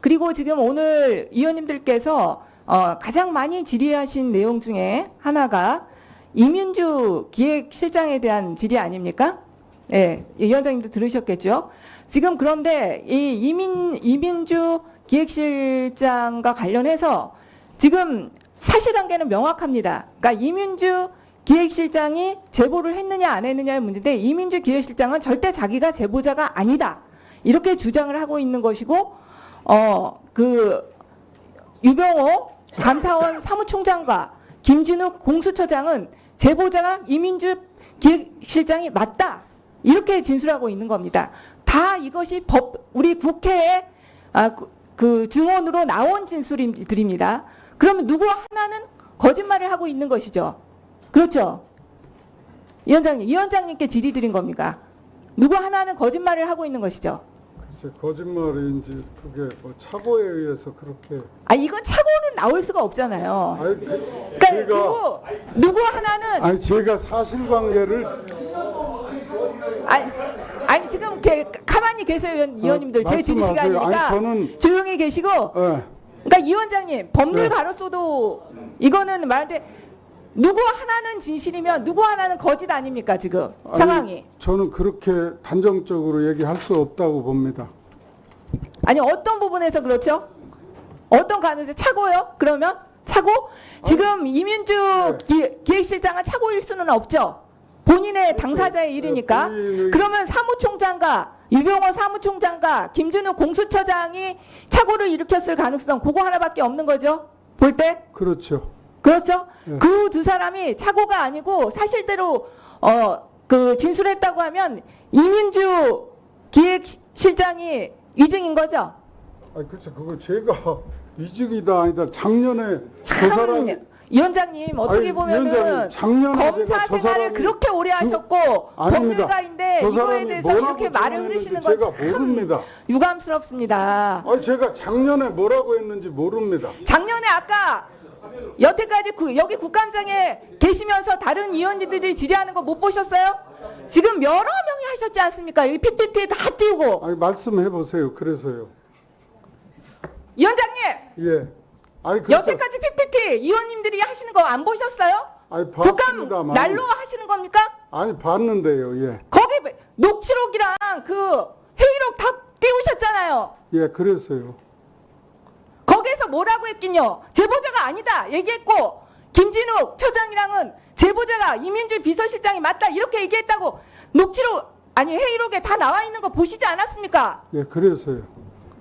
그리고 지금 오늘 위원님들께서 어, 가장 많이 질의하신 내용 중에 하나가 이민주 기획실장에 대한 질의 아닙니까? 예, 이 위원장님도 들으셨겠죠? 지금 그런데 이 이민, 이민주 기획실장과 관련해서 지금 사실관계는 명확합니다. 그러니까 이민주 기획실장이 제보를 했느냐 안 했느냐의 문제인데 이민주 기획실장은 절대 자기가 제보자가 아니다. 이렇게 주장을 하고 있는 것이고 어 그 유병호 감사원 사무총장과 김진욱 공수처장은 제보자가 이민주 기획실장이 맞다. 이렇게 진술하고 있는 겁니다. 다 이것이 법 우리 국회에 아, 그, 그 증언으로 나온 진술들입니다. 그러면 누구 하나는 거짓말을 하고 있는 것이죠. 그렇죠. 위원장님, 위원장님께 질의 드린 겁니까? 누구 하나는 거짓말을 하고 있는 것이죠. 글쎄 거짓말인지 그게 뭐 착오에 의해서 그렇게 아 이건 착오는 나올 수가 없잖아요. 아니 그, 그러니까 제가 누구 누구 하나는 아니 제가 사실관계를 아니, 아니 지금 이렇게 가만히 계세요 위원, 위원님들 제 어, 말씀하세요. 시간이니까 아니, 저는- 조용히 계시고 예, 그러니까 이 위원장님 법률 네. 가로써도 이거는 말대 누구 하나는 진실이면 누구 하나는 거짓 아닙니까 지금 아니, 상황이 저는 그렇게 단정적으로 얘기할 수 없다고 봅니다. 아니 어떤 부분에서 그렇죠? 어떤 가능성 착오요? 그러면 착오? 지금 이민주 네. 기, 기획실장은 착오일 수는 없죠. 본인의 그렇죠. 당사자의 네, 일이니까. 본인의- 그러면 사무총장과 유병원 사무총장과 김준우 공수처장이 착오를 일으켰을 가능성 그거 하나밖에 없는 거죠. 볼 때. 그렇죠. 그렇죠? 네. 그두 사람이 착오가 아니고 사실대로 어 그 진술했다고 하면 이민주 기획실장이 위증인 거죠. 아니 글쎄 그거 제가 위증이다 아니다 작년에 저참 사람이 위원장님 어떻게 아니, 보면은 검사 생활을 사람이 그렇게 오래 하셨고 아닙니다. 법률가인데 저 이거에 대해서 이렇게 말을 흐르시는 제가 건참 모릅니다. 유감스럽습니다. 아니 제가 작년에 뭐라고 했는지 모릅니다. 작년에 아까 여태까지 구- 여기 국감장에 계시면서 다른 위원님들이 질의하는 거 못 보셨어요? 지금 여러 명이 하셨지 않습니까? 이 PPT 다 띄우고 아니 말씀해 보세요. 그래서요. 위원장님 예. 아니 그래서 여태까지 PPT 위원님들이 하시는 거 안 보셨어요? 아니 국감 봤습니다만 날로 하시는 겁니까? 아니 봤는데요. 예. 거기 녹취록이랑 그 회의록 다 띄우셨잖아요. 예, 그래서요. 뭐라고 했긴요. 제보자가 아니다 얘기했고 김진욱 처장이랑은 제보자가 이민주 비서실장이 맞다 이렇게 얘기했다고 녹취록 아니 회의록에 다 나와 있는 거 보시지 않았습니까? 예, 그래서요.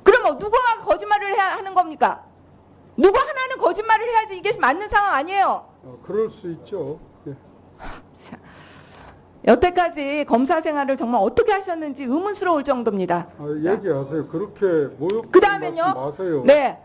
그럼 뭐 누가 거짓말을 해야 하는 겁니까? 누구 하나는 거짓말을 해야지 이게 맞는 상황 아니에요. 어, 그럴 수 있죠. 예. 여태까지 검사 생활을 정말 어떻게 하셨는지 의문스러울 정도입니다. 아, 얘기하세요. 그렇게 모욕 그 다음엔요. 말씀 마세요. 네.